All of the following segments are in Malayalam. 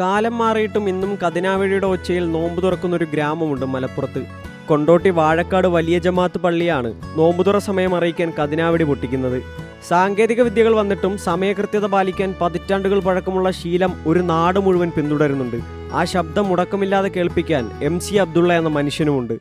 കാലം മാറിയിട്ടും ഇന്നും കതിനാവഴിയുടെ ഒച്ചയിൽ നോമ്പ് തുറക്കുന്ന ഒരു ഗ്രാമമുണ്ട് മലപ്പുറത്ത്. കൊണ്ടോട്ടി വാഴക്കാട് വലിയ ജമാത്ത് പള്ളിയാണ് നോമ്പുതുറ സമയം അറിയിക്കാൻ കതിനാവടി പൊട്ടിക്കുന്നത്. സാങ്കേതിക വിദ്യകൾ വന്നിട്ടും സമയകൃത്യത പാലിക്കാൻ പതിറ്റാണ്ടുകൾ പഴക്കമുള്ള ശീലം ഒരു നാട് മുഴുവൻ പിന്തുടരുന്നുണ്ട്. ആ ശബ്ദം മുടക്കമില്ലാതെ കേൾപ്പിക്കാൻ എം സി അബ്ദുള്ള എന്ന മനുഷ്യനുമുണ്ട്.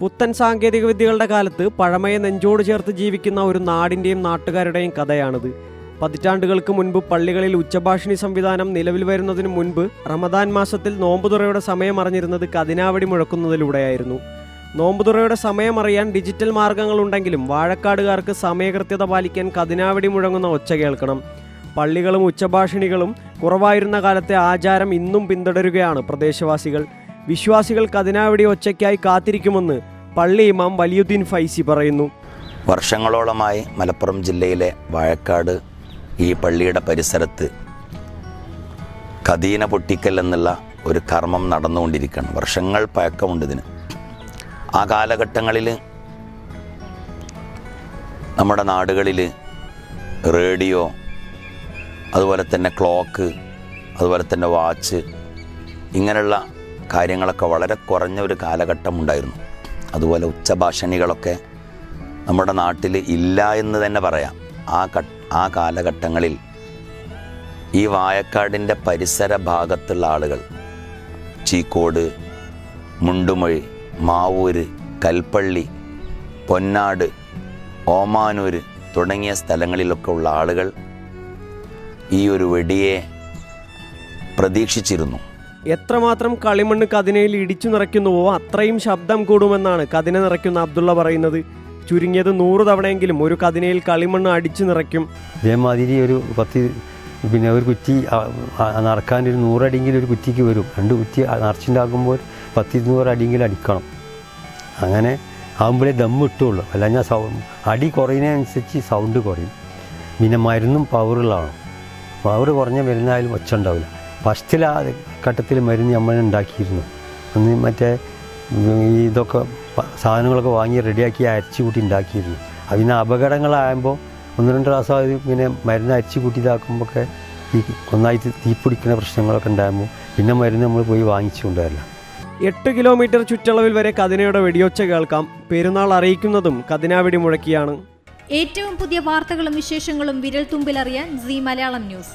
പുത്തൻ സാങ്കേതിക വിദ്യകളുടെ കാലത്ത് പഴമയെ നെഞ്ചോട് ചേർത്ത് ജീവിക്കുന്ന ഒരു നാടിന്റെയും നാട്ടുകാരുടെയും കഥയാണിത്. പതിറ്റാണ്ടുകൾക്ക് മുൻപ് പള്ളികളിൽ ഉച്ചഭാഷിണി സംവിധാനം നിലവിൽ വരുന്നതിന് മുൻപ് റമദാൻ മാസത്തിൽ നോമ്പുതുറയുടെ സമയം അറിഞ്ഞിരുന്നത് കതിനാവടി മുഴക്കുന്നതിലൂടെയായിരുന്നു. നോമ്പുതുറയുടെ സമയം അറിയാൻ ഡിജിറ്റൽ മാർഗങ്ങളുണ്ടെങ്കിലും വാഴക്കാടുകാർക്ക് സമയകൃത്യത പാലിക്കാൻ കതിനാവടി മുഴങ്ങുന്ന ഒച്ച കേൾക്കണം. പള്ളികളും ഉച്ചഭാഷിണികളും കുറവായിരുന്ന കാലത്തെ ആചാരം ഇന്നും പിന്തുടരുകയാണ് പ്രദേശവാസികൾ. വിശ്വാസികൾ കതിനാവടി ഒച്ചയ്ക്കായി കാത്തിരിക്കുമെന്ന് പള്ളി ഇമാം വലിയുദ്ദീൻ ഫൈസി പറയുന്നു. വർഷങ്ങളോളമായി മലപ്പുറം ജില്ലയിലെ വാഴക്കാട് ഈ പള്ളിയുടെ പരിസരത്ത് കദീന പൊട്ടിക്കൽ എന്നുള്ള ഒരു കർമ്മം നടന്നുകൊണ്ടിരിക്കുകയാണ്. വർഷങ്ങൾ പഴക്കമുണ്ട് ഇതിന്. ആ കാലഘട്ടങ്ങളിൽ നമ്മുടെ നാടുകളിൽ റേഡിയോ അതുപോലെ തന്നെ ക്ലോക്ക് അതുപോലെ തന്നെ വാച്ച് ഇങ്ങനെയുള്ള കാര്യങ്ങളൊക്കെ വളരെ കുറഞ്ഞ ഒരു കാലഘട്ടം ഉണ്ടായിരുന്നു അതുപോലെ ഉച്ചഭാഷണികളൊക്കെ നമ്മുടെ നാട്ടിൽ ഇല്ല എന്ന് തന്നെ പറയാം. ആ ആ കാലഘട്ടങ്ങളിൽ ഈ വായക്കാടിന്റെ പരിസര ഭാഗത്തുള്ള ആളുകൾ ചീക്കോട് മുണ്ടുമൊഴി മാവൂര് കൽപ്പള്ളി പൊന്നാട് ഓമാനൂർ തുടങ്ങിയ സ്ഥലങ്ങളിലൊക്കെ ഉള്ള ആളുകൾ ഈ ഒരു വെടിയെ പ്രതീക്ഷിച്ചിരുന്നു. എത്രമാത്രം കളിമണ്ണ് കതിനയിൽ ഇടിച്ചു നിറയ്ക്കുന്നുവോ അത്രയും ശബ്ദം കൂടുമെന്നാണ് കതിന നിറയ്ക്കുന്ന അബ്ദുള്ള പറയുന്നത്. ചുരുങ്ങിയത് നൂറ് തവണയെങ്കിലും ഒരു കതിനയിൽ കളിമണ്ണ് അടിച്ചു നിറയ്ക്കും. ഇതേമാതിരി ഒരു പത്ത് പിന്നെ ഒരു കുറ്റി നടക്കാൻ ഒരു നൂറടിയെങ്കിലും ഒരു കുറ്റിക്ക് വരും. രണ്ട് കുറ്റി നിറച്ചുണ്ടാക്കുമ്പോൾ പത്ത് ഇരുന്നൂറ് അടിയെങ്കിലും അടിക്കണം. അങ്ങനെ ആകുമ്പോഴേ ദം ഇട്ടുള്ളൂ അല്ല ഞാൻ സൗ അടി കുറയുന്നതനുസരിച്ച് സൗണ്ട് കുറയും. പിന്നെ മരുന്നും പവറുള്ളതാണ് പവർ കുറഞ്ഞ മരുന്നായാലും ഒച്ച ഉണ്ടാവില്ല ഫസ്റ്റിൽ ആ ഘട്ടത്തിൽ മരുന്ന് നമ്മൾ ഉണ്ടാക്കിയിരുന്നു. അന്ന് മറ്റേ ഇതൊക്കെ സാധനങ്ങളൊക്കെ വാങ്ങി റെഡിയാക്കി അരച്ചു കൂട്ടി ഉണ്ടാക്കിയിരുന്നു. അതിന് അപകടങ്ങളാകുമ്പോൾ ഒന്ന് രണ്ട് പ്രാവശ്യം അത് ഇങ്ങനെ മരുന്ന് അരിച്ചു കൂട്ടി ഇതാക്കുമ്പോഴൊക്കെ ഈ ഒന്നായിട്ട് തീപിടിക്കുന്ന പ്രശ്നങ്ങളൊക്കെ ഉണ്ടാകുമ്പോൾ പിന്നെ മരുന്ന് നമ്മൾ പോയി വാങ്ങിച്ചു കൊണ്ടുവരില്ല എട്ട് കിലോമീറ്റർ ചുറ്റളവിൽ വരെ കതിനയുടെ വെടിയൊച്ച കേൾക്കാം. പെരുന്നാൾ അറിയിക്കുന്നതും കതിനാവെടി മുഴക്കിയാണ്. ഏറ്റവും പുതിയ വാർത്തകളും വിശേഷങ്ങളും വിരൽ തുമ്പിലറിയാൻ സി മലയാളം ന്യൂസ്.